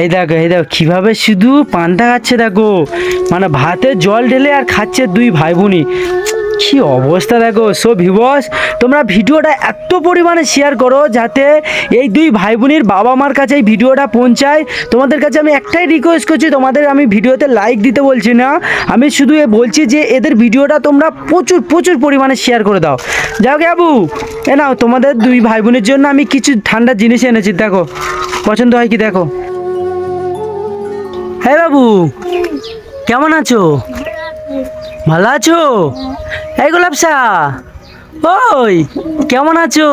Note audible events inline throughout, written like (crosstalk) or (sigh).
এই দেখো এই দেখো, কীভাবে শুধু পান্তা খাচ্ছে দেখো? মানে ভাতে জল ঢেলে আর খাচ্ছে দুই ভাই বোনই কি অবস্থা দেখো? সো ভিবস তোমরা ভিডিওটা এত পরিমাণে শেয়ার করো যাতে এই দুই ভাই বোনের বাবা মার কাছে এই ভিডিওটা পৌঁছায়। তোমাদের কাছে আমি একটাই রিকোয়েস্ট করছি, তোমাদের আমি ভিডিওতে লাইক দিতে বলছি না। আমি শুধু এ বলছি যে এদের ভিডিওটা তোমরা প্রচুর প্রচুর পরিমাণে শেয়ার করে দাও। যাও আবু, এ নাও, তোমাদের দুই ভাই বোনের জন্য আমি কিছু ঠান্ডা জিনিস এনেছি, দেখো। পছন্দ হয় কি, দেখো? হ্যাঁ বাবু কেমন আছো? ভালো আছো? এই গোলাপসা ওই কেমন আছো?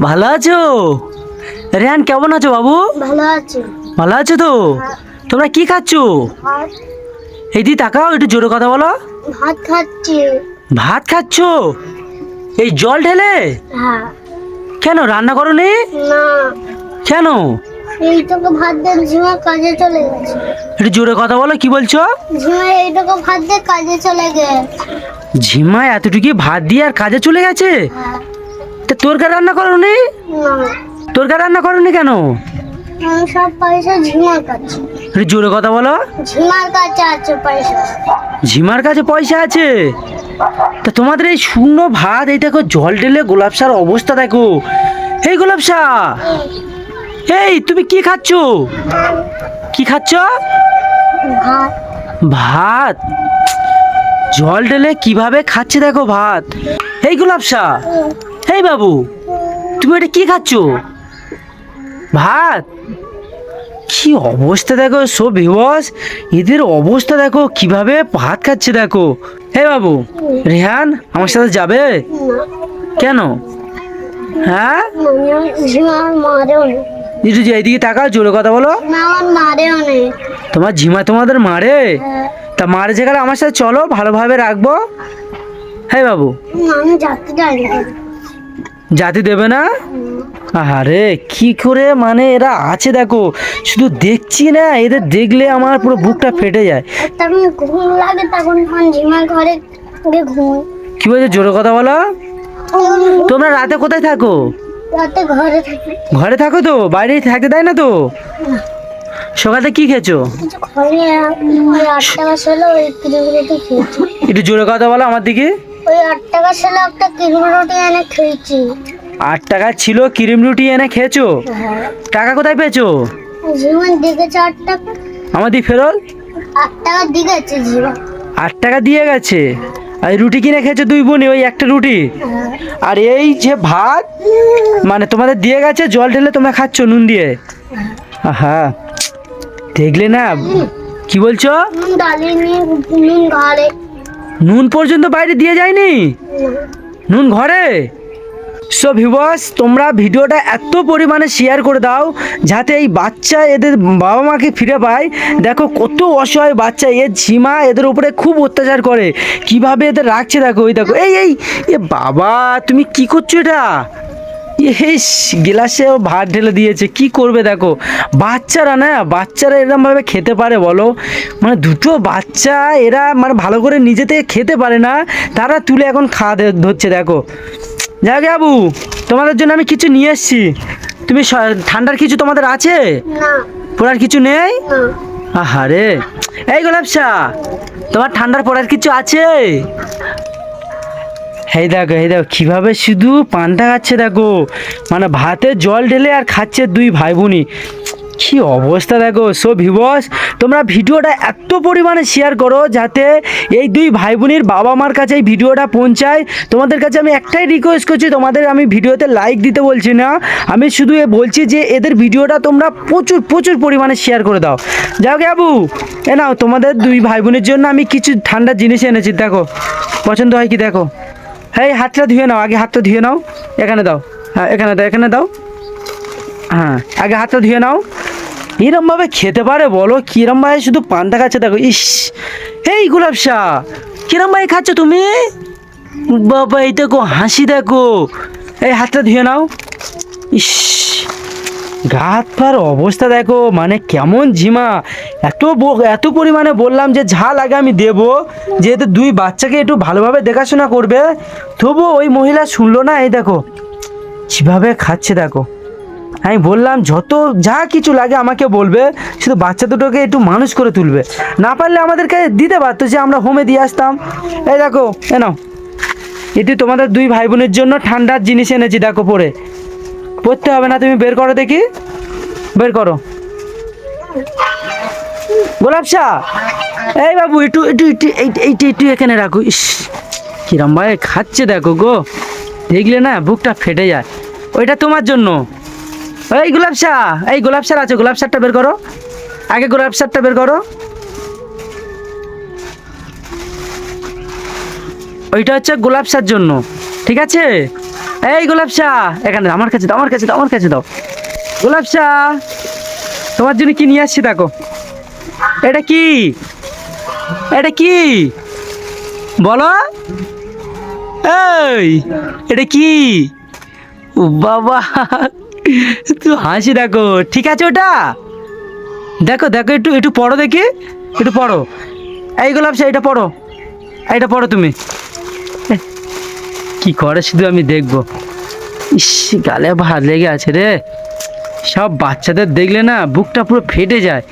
ভালো আছো? রেহান কেমন আছো বাবু? ভালো আছে। ভালো আছো তো? তোমরা কি খাচ্ছ? ভাত। এই দি তাকাও একটু জোরে কথা বলো। ভাত খাচ্ছি। ভাত খাচ্ছো? এই জল ঢেলে? হ্যাঁ। কেন রান্না করো না। কেন? এইটুকু ভাত ঝিমা কাজে চলে গেছে। একটু জোরে কথা বলো কি বলছো? ঝিমা এইটুকু ভাত দিয়ে কাজে চলে গেছে। ঝিমা এতটুকু ভাত দিয়ে আর কাজে চলে গেছে? হ্যাঁ। তা তোর কার রান্না করো নি। না তোর কার রান্না করো নি কেন? আমি সব পয়সা ঝিমার কাছে। একটু জোরে কথা বলো। ঝিমার কাছে আছে পয়সা। ঝিমার কাছে পয়সা আছে? তা তোমাদের এই শূন্য ভাত এই দেখো জল ঢেলে গোলাপসার অবস্থা দেখো। এই গোলাপসা এই তুমি কি খাচ্ছ? কি খাচ্ছ? ভাত। জল ঢেলে কীভাবে খাচ্ছে দেখো ভাত। এই গোলাপসা এই বাবু তুমি এটা কি খাচ্ছ? ভাত? কি অবস্থা দেখো সো ভিওস এদের অবস্থা দেখো কীভাবে ভাত খাচ্ছে দেখো। হে বাবু রেহান আমার সাথে যাবে? কেন? হ্যাঁ? একটু যে এইদিকে টাকা জোরে কথা বলো। তোমার ঝিমা তোমাদের মারে? হ্যাঁ। তা মারে যেখানে আমার সাথে চলো ভালোভাবে রাখব। হ্যাঁ বাবু। জাতি দেবে না? আরে কি করে মানে এরা আছে দেখো শুধু দেখছি না এদের দেখলে আমার পুরো বুকটা ফেটে যায়। ঘুম লাগে তখন তখন ঝিমার ঘরে ঘুম কি বলছে জোরে কথা বলো? তোমরা রাতে কোথায় থাকো? ঘরে থাকি। ঘরে থাকো তো বাইরে থাকতে দেয় না তো? সকালে কি খেয়েছো? একটু জোরে কথা বলো আমার দিকে। ওই আট টাকা ছিল একটা ক্রিম রুটি এনে খেয়েছি। আট টাকা ছিল ক্রিম রুটি এনে খেয়েছো? হ্যাঁ। টাকা কোথায় পেয়েছ? জীবন আট টাকা। আমার দিয়ে ফেরত। আট টাকা জীবন। আট টাকা দিয়ে গেছে? এই রুটি কিনে খেয়েছে দুই বোনে ওই একটা রুটি? আর এই যে ভাত মানে তোমাদের দিয়ে গেছে, জল ঢেলে তোমরা খাচ্ছ নুন দিয়ে। হ্যাঁ দেখলে না, কি বলছো? নুন পর্যন্ত বাইরে দিয়ে যায়নি? নুন ঘরে? সো ভিউয়ার্স তোমরা ভিডিওটা এত পরিমাণে শেয়ার করে দাও যাতে এই বাচ্চা এদের বাবা মাকে ফিরে পায়। দেখো, কত অসহায় বাচ্চা, এ ঝিমা এদের উপরে খুব অত্যাচার করে। কীভাবে এদের রাখছে দেখো, ওই দেখো, এই এই, এ বাবা, তুমি কি করছ এটা? ইস গিলাসে ও ভাত ঢেলে দিয়েছে, কি করবে দেখো? বাচ্চারা না, বাচ্চারা এরকমভাবে খেতে পারে বলো? মানে দুটো বাচ্চা, এরা মানে ভালো করে নিজে থেকে খেতে পারে না, তারা তুলে এখন খাওয়া ধরছে দেখো। যাকে বাবু তোমাদের জন্য আমি কিছু নিয়ে এসেছি। তুমি ঠান্ডার কিছু তোমাদের আছে? না। পড়ার কিছু নেই? আহারে এই গোলাপসা তোমার ঠান্ডার পড়ার কিছু আছে? হেই দেখো এই দেখো কীভাবে শুধু পান্তা খাচ্ছে দেখো। মানে ভাতে জল ঢেলে আর খাচ্ছে দুই ভাই বোনই। কি অবস্থা দেখো? সো ভিবস তোমরা ভিডিওটা এত পরিমাণে শেয়ার করো যাতে এই দুই ভাই বোনের বাবা মার কাছে এই ভিডিওটা পৌঁছায়। তোমাদের কাছে আমি একটাই রিকোয়েস্ট করছি, তোমাদের আমি ভিডিওতে লাইক দিতে বলছি না। আমি শুধু এ বলছি যে, এদের ভিডিওটা তোমরা প্রচুর প্রচুর পরিমাণে শেয়ার করে দাও। যাও আবু, এ নাও, তোমাদের দুই ভাই বোনের জন্য আমি কিছু ঠান্ডা জিনিস এনেছি, দেখো। পছন্দ হয় কি, দেখো? হ্যাঁ এই, হাতটা ধুয়ে নাও, আগে হাতটা ধুয়ে নাও। এখানে দাও হ্যাঁ এখানে দাও এখানে দাও। হ্যাঁ আগে হাতটা ধুয়ে নাও। এরমভাবে খেতে পারে বলো? কিরমভাবে শুধু পান্তা খাচ্ছে দেখো। ইস, এই গুলাবশা কিরমভাবে খাচ্ছ তুমি? বাবা এই দেখো হাসি দেখো। এই হাতটা ধুয়ে নাও। ইস গা হাত পার অবস্থা দেখো মানে কেমন ঝিমা এত এত পরিমাণে বললাম যে ঝাল আগে আমি দেবো, যেহেতু দুই বাচ্চাকে একটু ভালোভাবে দেখাশোনা করবে। তবু ওই মহিলা শুনলো না, এই দেখো। কীভাবে খাচ্ছে দেখো। আমি বললাম, যত যা কিছু লাগে আমাকে বলবে, শুধু বাচ্চা দুটোকে একটু মানুষ করে তুলবে। না পারলে আমাদেরকে দিতে পারতো যে আমরা হোমে দিয়ে আসতাম। এই দেখো নাও। এটি তোমাদের দুই ভাই বোনের জন্য ঠান্ডার জিনিস এনেছি, দেখো পরে। পড়তে হবে না, তুমি বের করো দেখি। বের করো। গোলাপ শাহ! এই বাবু, একটু একটু একটু এই- এইটা একটু এখানে রাখো। ইস, কিরম ভাই খাচ্ছে দেখো গো। দেখলে না, বুকটা ফেটে যায়। ওইটা তোমার জন্য। এই গোলাপ শাহ, এই গোলাপ শাহ আছে, গোলাপ শাহটা বের করো। আগে গোলাপ শাহটা বের করো। ওইটা হচ্ছে গোলাপ শাহর জন্য, ঠিক আছে? এই গোলাপ শাহ, এখানে আমার কাছে দাও, আমার কাছে দাও, আমার কাছে দাও। গোলাপ শাহ, তোমার জন্য কি নিয়ে আসছি দেখো। এটা কি? এটা কি? বলো। এই, এটা কি? বাবা (laughs) তুই হাসি দেখো, ঠিক আছে ওটা? দেখো দেখো, একটু একটু পড়ো দেখি, একটু পড়ো। এই গোলাপ শাহ এটা পড়ো এটা পড়ো তুমি। কি করে শুধু আমি দেখব? ইস, গালে ভাত লেগে আছে রে। সব বাচ্চাদের দেখলে না, বুকটা পুরো ফেটে যায়।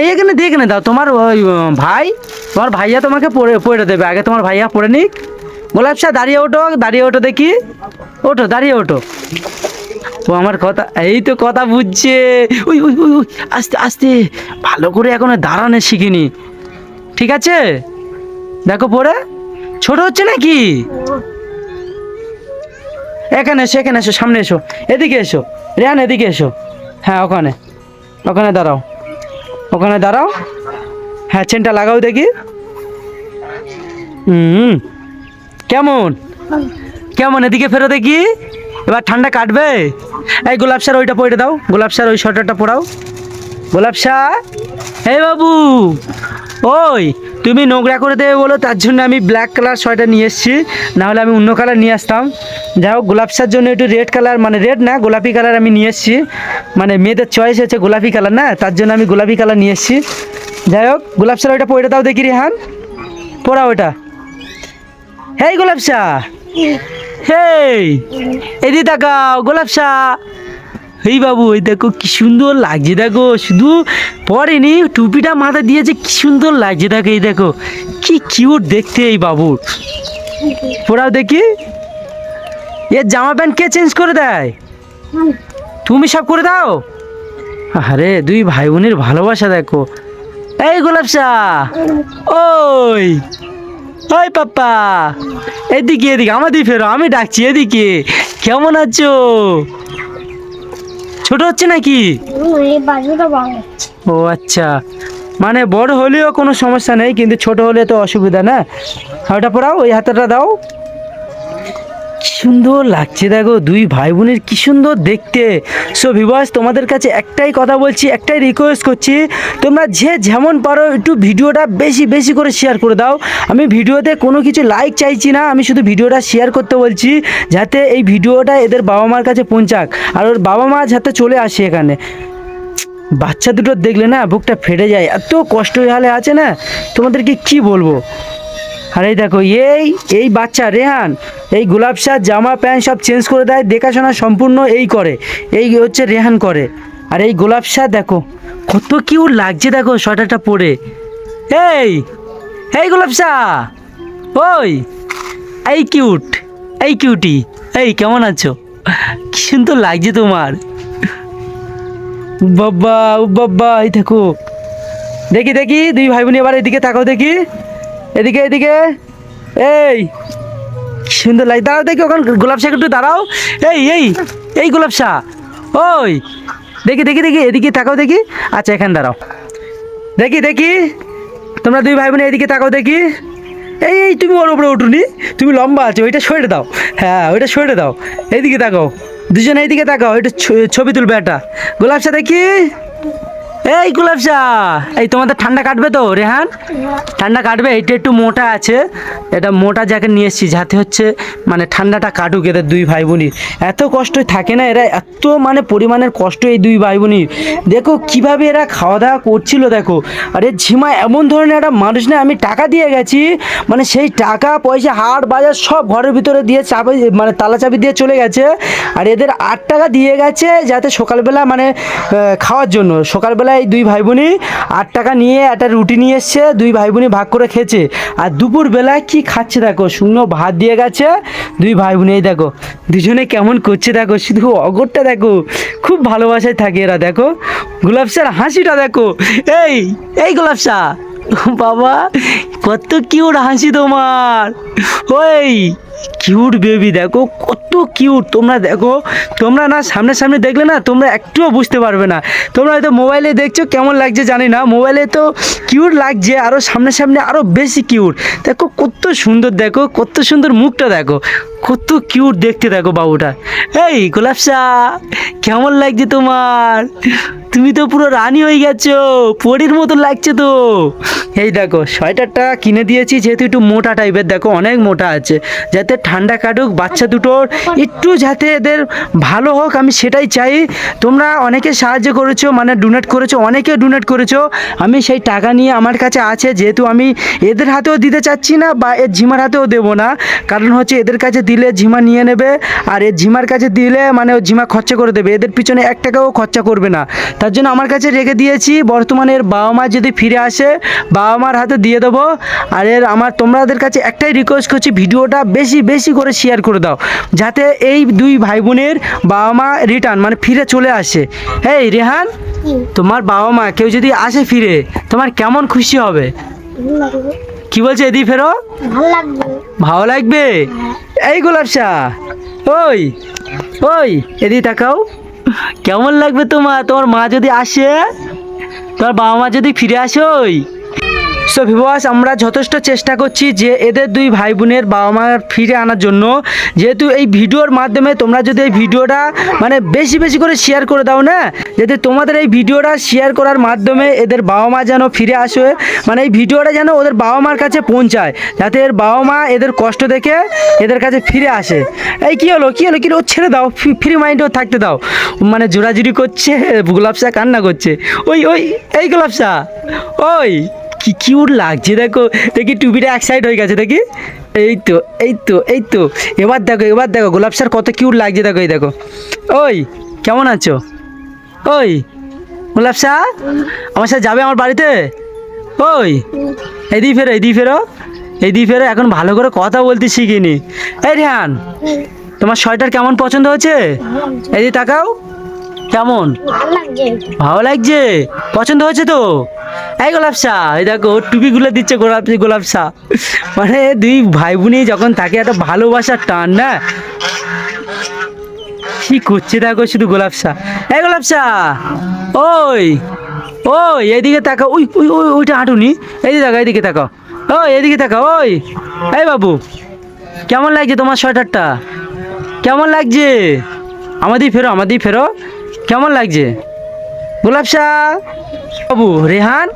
এই এখানে দেখ না, দাও, তোমার ওই ভাই, তোমার ভাইয়া তোমাকে পড়ে পড়ে দেবে। আগে তোমার ভাইয়া পড়ে নিক। গোলাপ শাহ দাঁড়িয়ে ওঠো দাঁড়িয়ে ওঠো দেখি। ওঠো, দাঁড়িয়ে ওঠো। ও আমার কথা এই তো কথা বুঝছে। ওই ওই ওই ওই, আস্তে আস্তে ভালো করে এখনও দাঁড়ানো শিখিনি। ঠিক আছে? দেখো পরে। ছোট হচ্ছে নাকি? এখানে এসো এখানে এসো সামনে এসো। এদিকে এসো। রেহান এদিকে এসো। হ্যাঁ ওখানে। ওখানে দাঁড়াও। ওখানে দাঁড়াও। হ্যাঁ চেনটা লাগাও দেখি। হুম। কেমন? কেমন? এদিকে ফেরো দেখি। এবার ঠান্ডা কাটবে? এই গোলাপ সার ওইটা পরে দাও। গোলাপ সার ওই সোয়েটারটা পরাও। গোলাপ শাহ হে বাবু, ওই, তুমি নোংরা করে দেবে বলো, তার জন্য আমি ব্ল্যাক কালার সোয়েটার নিয়ে এসেছি। নাহলে আমি অন্য কালার নিয়ে আসতাম। যাই হোক, গোলাপ শাহর জন্য একটু রেড কালার মানে রেড না, গোলাপি কালার আমি নিয়ে এসেছি। মানে মেয়েদের চয়েস হচ্ছে গোলাপি কালার না, তার জন্য আমি গোলাপি কালার নিয়ে এসেছি। যাই হোক, গোলাপ শাহ ওইটা পরে দাও দেখি রেহান। পড়া ওটা হেই গোলাপ শাহ হেই এদি তাকাও গোলাপ শাহ এই বাবু ওই দেখো কি সুন্দর লাগছে, দেখো, শুধু পরেনি টুপিটা মাথা দিয়েছে, কি সুন্দর লাগছে, দেখো, এই দেখো, কি কিউট দেখতে এই বাবুর পড়াও দেখি। এর জামা প্যান্ট কে চেঞ্জ করে দেয়? তুমি সব করে দাও। আরে, দুই ভাই বোনের ভালোবাসা, দেখো। এই গোলাপ শাহ ওই ওই পাপ্পা, এদিকে এদিকে, আমাদের ফেরো, আমি ডাকছি, এদিকে। কেমন আছো? ছোট হচ্ছে নাকি? ও আচ্ছা মানে বড় হলেও কোনো সমস্যা নেই, কিন্তু ছোট হলে তো অসুবিধা, না? হাওটা পড়াও, ওই হাতটা দাও। কি সুন্দর লাগছে দেখো, দুই ভাই বোনের কি সুন্দর দেখতে। সো ভিভাস তোমাদের কাছে একটাই কথা বলছি, একটাই রিকোয়েস্ট করছি, তোমরা যে যেমন পারো একটু ভিডিওটা বেশি বেশি করে শেয়ার করে দাও। আমি ভিডিওতে কোনো কিছু লাইক চাইছি না, আমি শুধু ভিডিওটা শেয়ার করতে বলছি, যাতে এই ভিডিওটা এদের বাবা মার কাছে পৌঁছাক, আর ওর বাবা মা যাতে চলে আসে এখানে। বাচ্চা দুটো দেখলে না, বুকটা ফেটে যায়, এত কষ্ট হালে আছে না? তোমাদেরকে কি বলব? আর এই দেখো, এই এই বাচ্চা রেহান, এই গোলাপ শাহ জামা, প্যান্ট সব চেঞ্জ করে দেয়, দেখাশোনা সম্পূর্ণ এই করে। এই হচ্ছে রেহান করে। আর এই গোলাপ শাহ দেখো, কত কিউ লাগছে দেখো সোয়েটারটা পরে। এই এই গোলাপ শাহ ওই, এই কিউট এই কিউটি এই কেমন আছো? কি সুন্দর লাগছে তোমার। বাবা, ও এই দেখো। দেখি দেখি, দুই ভাই বোন এবার এদিকে তাকাও দেখি। এদিকে এদিকে। এই, সুন্দর লাগে দাঁড়াও দেখি ওখানে গোলাপ শাহ একটু দাঁড়াও। এই এই এই গোলাপ শাহ ওই, দেখি দেখি দেখি, এদিকে তাকাও দেখি। আচ্ছা এখানে দাঁড়াও। দেখি দেখি। তোমরা দুই ভাই বোন এদিকে তাকাও দেখি। এই এই, তুমি ওর উপরে উঠুনি। তুমি লম্বা আছো, ওইটা সরে দাও। হ্যাঁ ওইটা সরে দাও। এইদিকে তাকাও। দুজন এইদিকে তাকাও ছ- ছবি তুলবে একটা। গোলাপ শাহ দেখি। এই গুলাবশা এই তোমাদের ঠান্ডা কাটবে তো রেহান? ঠান্ডা কাটবে, এইটা একটু মোটা আছে। এটা মোটা জ্যাকেট নিয়ে এসেছি, যাতে হচ্ছে মানে ঠান্ডাটা কাটুক এদের দুই ভাই বোনির এত কষ্ট থাকে না এরা, এত মানে পরিমাণের কষ্ট এই দুই ভাই বোনির দেখো কীভাবে এরা খাওয়া দাওয়া করছিল, দেখো। আরে ঝিমা, এমন ধরনের একটা মানুষ না, আমি টাকা দিয়ে গেছি মানে সেই টাকা, পয়সা, হাট, বাজার সব ঘরের ভিতরে দিয়ে চাবি মানে তালা চাবি দিয়ে চলে গেছে। আর এদের আট টাকা দিয়ে গেছে যাতে সকালবেলা মানে খাওয়ার জন্য। সকালবেলা এই দুই ভাই বোনই আট টাকা নিয়ে একটা রুটি নিয়ে এসছে, দুই ভাই বোনই ভাগ করে খেয়েছে। আর দুপুর বেলায় কি খাচ্ছে দেখো, শুকনো ভাত দিয়ে গেছে, দুই ভাই বোন এই দেখো, দুজনে কেমন করছে দেখো, শুধু অগরটা দেখো, খুব ভালোবাসায় থাকে এরা দেখো। গোলাপ স্যার হাসিটা দেখো, এই এই গোলাপ শাহ বাবা, কত কিউট হাসি তোমার। ওই কিউট বেবি দেখো, কত কিউট তোমরা দেখো, তোমরা না সামনে সামনে দেখলে না, তোমরা একটুও বুঝতে পারবে না। তোমরা হয়তো মোবাইলে দেখছ, কেমন লাগছে জানি না। মোবাইলে তো কিউট লাগছে আরও সামনে সামনে আরও বেশি কিউট দেখো, কত সুন্দর, দেখো, কত সুন্দর মুখটা দেখো। কত কিউট দেখতে দেখো বাবুটা। এই গোলাপসা কেমন লাগছে তোমার? তুমি তো পুরো রানি হয়ে গেছো, পরীর মতো লাগছে তো। এই দেখো, সোয়েটারটা কিনে দিয়েছি, যেহেতু একটু মোটা টাইপের দেখো অনেক মোটা আছে। যাতে ঠান্ডা কাটুক, বাচ্চা দুটোর একটু যাতে এদের ভালো হোক, আমি সেটাই চাই। তোমরা অনেকে সাহায্য করেছ মানে ডোনেট করেছ, অনেকে ডোনেট করেছ। আমি সেই টাকা নিয়ে আমার কাছে আছে, যেহেতু আমি এদের হাতেও দিতে চাচ্ছি না, বা এর ঝিমার হাতেও দেবো না। কারণ হচ্ছে এদের কাছে দিলে ঝিমা নিয়ে নেবে, আর এর ঝিমার কাছে দিলে মানে ও ঝিমা খরচা করে দেবে। এদের পিছনে এক টাকাও খরচা করবে না। তার জন্য আমার কাছে রেখে দিয়েছি। বর্তমানে এর বাবা মা যদি ফিরে আসে বাবা মার হাতে দিয়ে দেবো। আর এর আমার তোমাদের কাছে একটাই রিকোয়েস্ট করছি ভিডিওটা বেশি বেশি করে শেয়ার করে দাও। যাতে এই দুই ভাই বোনের বাবা মা রিটার্ন মানে ফিরে চলে আসে। এই রেহান? তোমার বাবা মা কেউ যদি আসে ফিরে তোমার কেমন খুশি হবে? কি বলছে এদি ফেরো? ভালো লাগবে। ভালো লাগবে? এই গোলাপ শাহ ওই ওই এদি তাকাও। কেমন লাগবে তোমার? তোমার মা যদি আসে তোমার বাবা মা যদি ফিরে আসে ওই? সো ভিবাস আমরা যথেষ্ট চেষ্টা করছি যে এদের দুই ভাই বোনের বাবা মা ফিরে আনার জন্য। যেহেতু এই ভিডিওর মাধ্যমে তোমরা যদি এই ভিডিওটা মানে বেশি বেশি করে শেয়ার করে দাও না, যাতে তোমাদের এই ভিডিওটা শেয়ার করার মাধ্যমে এদের বাবা মা যেন ফিরে আসে মানে এই ভিডিওটা যেন ওদের বাবা মার কাছে পৌঁছায়, যাতে এর বাবা মা এদের কষ্ট দেখে এদের কাছে ফিরে আসে। এই কী হলো? কী হলো? কি ও ছেড়ে দাও, ফ্রি মাইন্ডও থাকতে দাও। মানে জোরাজুরি করছে গোলাপসা কান্না করছে। ওই ওই, এই গোলাপসা ওই। কি কিউট লাগছে, দেখো। দেখি টুপিটা এক সাইড হয়ে গেছে, দেখি। এই তো এই তো এই তো। এবার দেখো এবার দেখো, গোলাপ স্যার কত কিউট লাগছে, দেখো, এই দেখো। ওই, কেমন আছো? ওই, গোলাপ স্যার আমার সাথে যাবে আমার বাড়িতে? ওই, এদিকে ফেরো এদিকে ফেরো। এদিকে ফেরো, এখন ভালো করে কথা বলতে শিখিনি। এই রেহান, তোমার সোয়েটার কেমন পছন্দ হয়েছে? এদিকে তাকাও। কেমন? ভালো লাগছে। পছন্দ হয়েছে তো? এই গোলাপ শাহ এই দেখো টুপি টুপিগুলো দিচ্ছে গোলাপ গোলাপ শাহ মানে দুই ভাই বোনই যখন থাকে একটা ভালোবাসার টান না? কি করছে দেখো শুধু গোলাপ শাহ এই গোলাপ শাহ ওই ওই এদিকে তাকাও। ওই ওই ওই ওইটা হাঁটুনি। এইদিকে তাকাও এইদিকে তাকাও। ওই এদিকে তাকাও ওই। এই বাবু কেমন লাগছে তোমার সোয়েটারটা? কেমন লাগছে? আমাদের ফেরো আমাদের ফেরো। কেমন লাগছে? গোলাপ শাহ বাবু রেহান?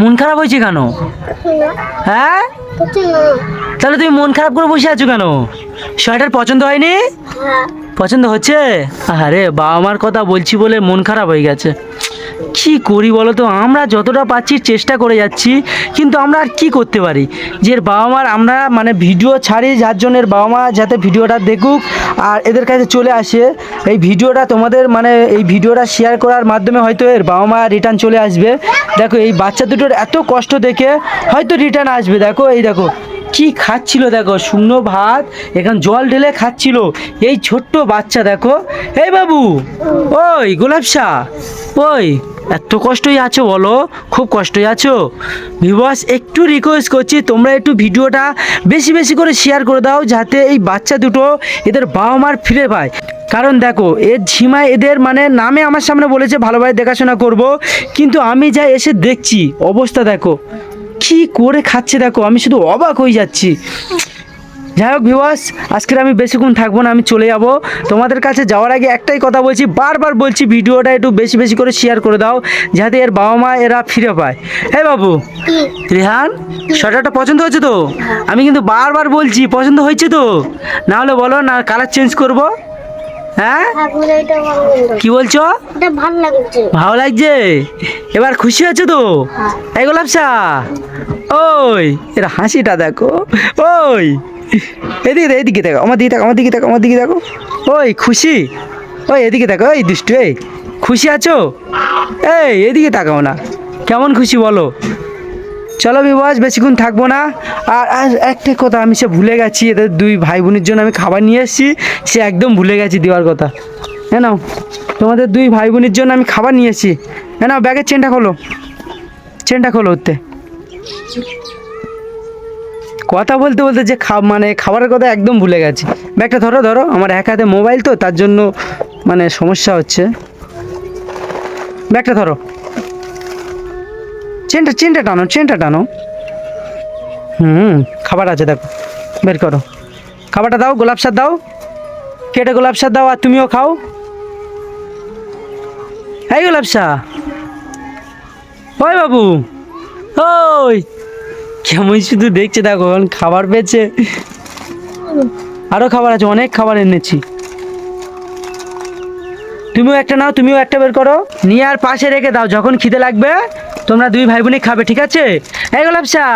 মন খারাপ হয়েছে কেন? হ্যাঁ? তাহলে তুমি মন খারাপ করে বসে আছো কেন? সোয়েটার পছন্দ হয়নি? হ্যাঁ। পছন্দ হচ্ছে? আরে বাবা মার কথা বলছি বলে মন খারাপ হয়ে গেছে। কি করি বলো তো? আমরা যতটা পাচ্ছি চেষ্টা করে যাচ্ছি, কিন্তু আমরা আর কি করতে পারি? যে এর বাবা মার আমরা মানে ভিডিও ছাড়ি, যার জন্য এর বাবা মা যাতে ভিডিওটা দেখুক, আর এদের কাছে চলে আসে। এই ভিডিওটা তোমাদের মানে এই ভিডিওটা শেয়ার করার মাধ্যমে হয়তো এর বাবা মা রিটার্ন চলে আসবে। দেখো, এই বাচ্চা দুটোর এত কষ্ট দেখে হয়তো রিটার্ন আসবে। দেখো, এই দেখো কি খাচ্ছিল দেখো, শুকনো ভাত, এখন জল ঢেলে খাচ্ছিল। এই ছোট্ট বাচ্চা দেখো। এই বাবু, ওই গোলাপ শাহ ওই, এত কষ্টই আছো বলো, খুব কষ্টই আছো। ভিবাস একটু রিকোয়েস্ট করছি, তোমরা একটু ভিডিওটা বেশি বেশি করে শেয়ার করে দাও, যাতে এই বাচ্চা দুটো এদের বাবা মার ফিরে পায়। কারণ দেখো, এর ঝিমা এদের মানে নামে আমার সামনে বলেছে, ভালোভাবে দেখাশোনা করব। কিন্তু আমি যা এসে দেখছি, অবস্থা দেখো। কি করে খাচ্ছে দেখো, আমি শুধু অবাক হয়ে যাচ্ছি। যাই হোক ভিওয়াস আজকের আমি বেশিক্ষণ থাকব না, আমি চলে যাব। তোমাদের কাছে যাওয়ার আগে একটাই কথা বলছি, বারবার বলছি ভিডিওটা একটু বেশি বেশি করে শেয়ার করে দাও, যাতে এর বাবা মা এরা ফিরে পায়। হ্যাঁ বাবু, রেহান সোয়েটারটা পছন্দ হয়েছে তো? আমি কিন্তু বারবার বলছি, পছন্দ হয়েছে তো? না হলে বলো না কালার চেঞ্জ করব? হ্যাঁ। কি বলছো? ভালো লাগছে? এবার খুশি হয়েছে তো। এই গোলাপসা ওই, এর হাসিটা দেখো। ওই, এদিকে এদিকে দেখো, আমার দিকে দেখো, আমার দিকে দেখো, আমার দিকে দেখো। ওই, খুশি? ওই, এদিকে দেখো, এই দুষ্টু, এই, খুশি আছো? এই, এদিকে তাকাও না। কেমন খুশি বলো? চলো বিবাস বেশিক্ষণ থাকব না। আর আর একটা কথা আমি সে ভুলে গেছি, এদের দুই ভাই বোনের জন্য আমি খাবার নিয়ে এসেছি, সে একদম ভুলে গেছি দেওয়ার কথা। হ্যাঁ নাও, তোমাদের দুই ভাই বোনের জন্য আমি খাবার নিয়ে এসেছি। হ্যাঁ নাও, ব্যাগের চেনটা খোলো। চেনটা খোলো ওতে। কথা বলতে বলতে যে খা মানে খাবারের কথা একদম ভুলে গেছি। ব্যাগটা ধরো ধরো, আমার এক হাতে মোবাইল তো, তার জন্য মানে সমস্যা হচ্ছে। ব্যাগটা ধরো। চেনটা চেনটা টানো চেনটা টানো। হুম, খাবার আছে দেখো, বের করো। খাবারটা দাও, গোলাপ সার দাও। কেটে গোলাপ সার দাও আর তুমিও খাও। এই গোলাপ শাহ ওই বাবু, ওই, কেমন শুধু দেখছে দেখো খাবার পেয়েছে। আরও খাবার আছে, অনেক খাবার এনেছি। তুমিও একটা নাও, তুমিও একটা বের করো। নিয়ে আর পাশে রেখে দাও, যখন খিদে লাগবে তোমরা দুই ভাই বোনে খাবে, ঠিক আছে? এই গোলাপসা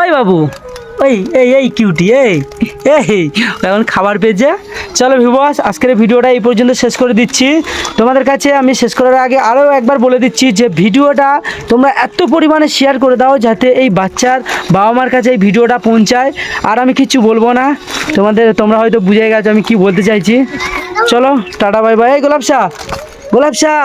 ওই বাবু, ওই, এই এই কিউটি এই এই, এখন খাবার পেয়েছে চলো ভিবস আজকের ভিডিওটা এই পর্যন্ত শেষ করে দিচ্ছি। তোমাদের কাছে আমি শেষ করার আগে আরও একবার বলে দিচ্ছি যে ভিডিওটা তোমরা এত পরিমাণে শেয়ার করে দাও যাতে এই বাচ্চার বাবা মার কাছে এই ভিডিওটা পৌঁছায়। আর আমি কিচ্ছু বলব না। তোমাদের, তোমরা হয়তো বুঝে গেছো আমি কি বলতে চাইছি। চলো, টাটা বাই বাই এই গোলাপ শাহ গোলাপ শাহ